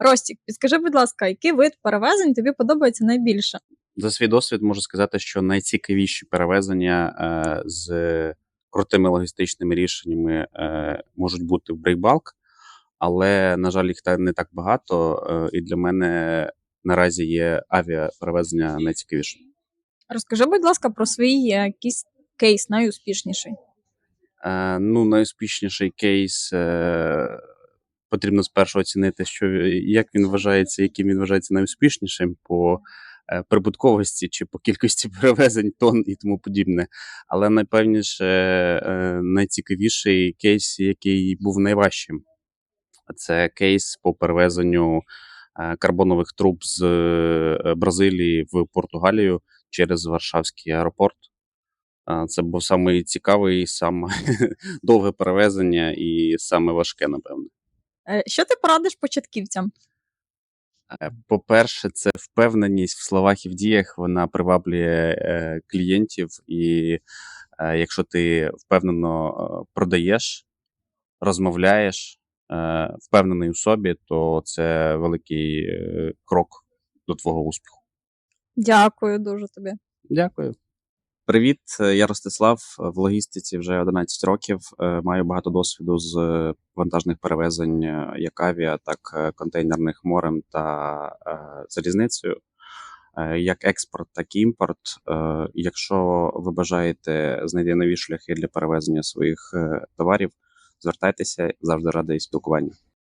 Ростік, підскажи, будь ласка, який вид перевезень тобі подобається найбільше? За свій досвід можу сказати, що найцікавіші перевезення е, з крутими логістичними рішеннями е, можуть бути в брейкбалк, але, на жаль, їх не так багато. Е, і для мене наразі є авіаперевезення найцікавішим. Розкажи, будь ласка, про свій якийсь кейс найуспішніший. Е, ну, найуспішніший кейс е, потрібно спершу оцінити, що як він вважається, яким він вважається найуспішнішим по е, прибутковості чи по кількості перевезень тонн і тому подібне. Але найпевніше, е, найцікавіший кейс, який був найважчим, це кейс по перевезенню е, карбонових труб з е, Бразилії в Португалію через Варшавський аеропорт. Це був самий цікавий, саме довге перевезення і саме важке, напевно. Е, Що ти порадиш початківцям? Е, По-перше, це впевненість в словах і в діях. Вона приваблює е, клієнтів, і е, якщо ти впевнено продаєш, розмовляєш, е, впевнений у собі, то це великий крок до твого успіху. Дякую дуже тобі. Дякую. Привіт, я Ростислав. В логістиці вже 11 років. Е, Маю багато досвіду з е, вантажних перевезень е, як авіа, так контейнерних морем та залізницею. Як експорт, так і імпорт. Якщо ви бажаєте знайти нові шляхи для перевезення своїх товарів, звертайтеся завжди радий спілкуванню.